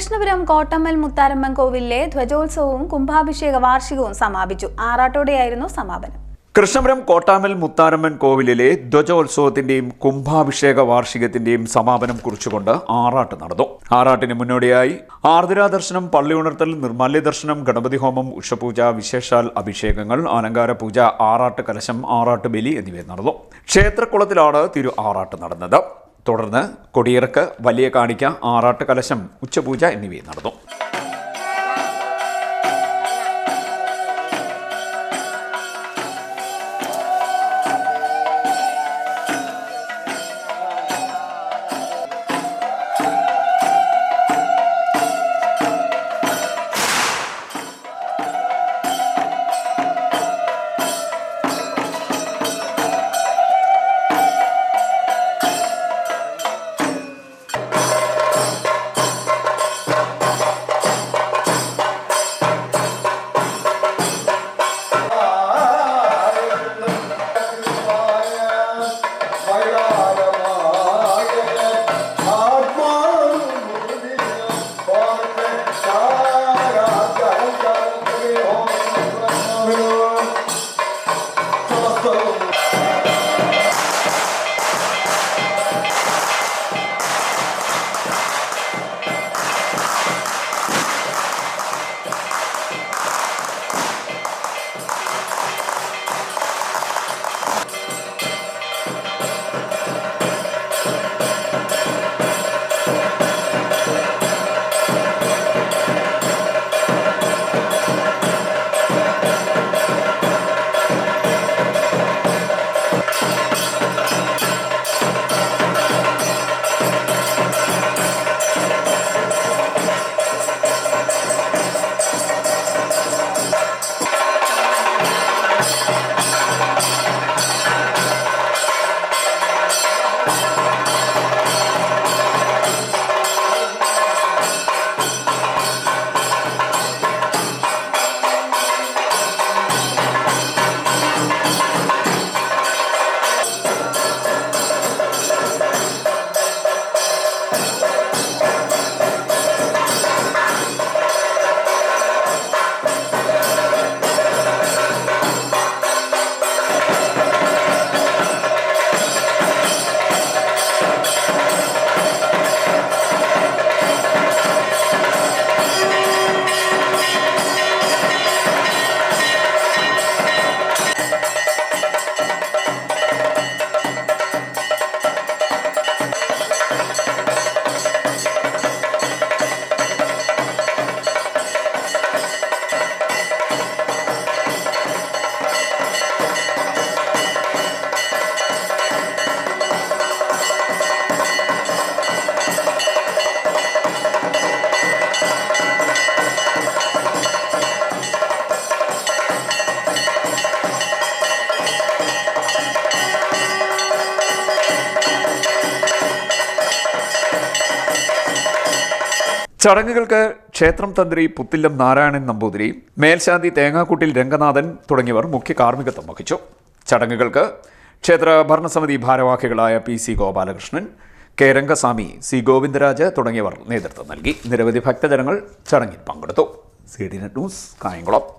കൃഷ്ണപുരം കോട്ടമ്മൽ മുത്താരമ്മൻ കോവിലിലെ ധ്വജോത്സവവും കുംഭാഭിഷേക വാർഷികവും സമാപിച്ചു. ആറാട്ടോടെയായിരുന്നു സമാപനം. കൃഷ്ണപുരം കോട്ടാമൽ മുത്താരമ്മൻ കോവിലിലെ ധ്വജോത്സവത്തിന്റെയും കുംഭാഭിഷേക വാർഷികത്തിന്റെയും സമാപനം കുറിച്ചുകൊണ്ട് ആറാട്ട് നടന്നു. ആറാട്ടിന് മുന്നോടിയായി ആർദ്രാ ദർശനം പള്ളി ഉണർത്തൽ നിർമാല്യ ദർശനം ഗണപതി ഹോമം ഉഷപൂജ വിശേഷാൽ അഭിഷേകങ്ങൾ അലങ്കാര പൂജ ആറാട്ട് കലശം ആറാട്ട് ബലി എന്നിവ നടന്നു. ക്ഷേത്രക്കുളത്തിലാണ് തിരു ആറാട്ട് നടന്നത്. തുടർന്ന് കൊടിയിറക്ക് വലിയ കാണിക്ക ആറാട്ട് കലശം ഉച്ചപൂജ എന്നിവയും നടന്നു. ചടങ്ങുകൾക്ക് ക്ഷേത്രം തന്ത്രി പുത്തില്ലം നാരായണൻ നമ്പൂതിരി മേൽശാന്തി തേങ്ങാക്കുട്ടിൽ രംഗനാഥൻ തുടങ്ങിയവർ മുഖ്യ കാർമ്മികത്വം വഹിച്ചു. ചടങ്ങുകൾക്ക് ക്ഷേത്ര ഭരണസമിതി ഭാരവാഹികളായ P C Gopalakrishnan K Rangaswamy C Govindaraj തുടങ്ങിയവർ നേതൃത്വം നൽകി. നിരവധി ഭക്തജനങ്ങൾ ചടങ്ങിൽ പങ്കെടുത്തു. C D net news Kayamkulam.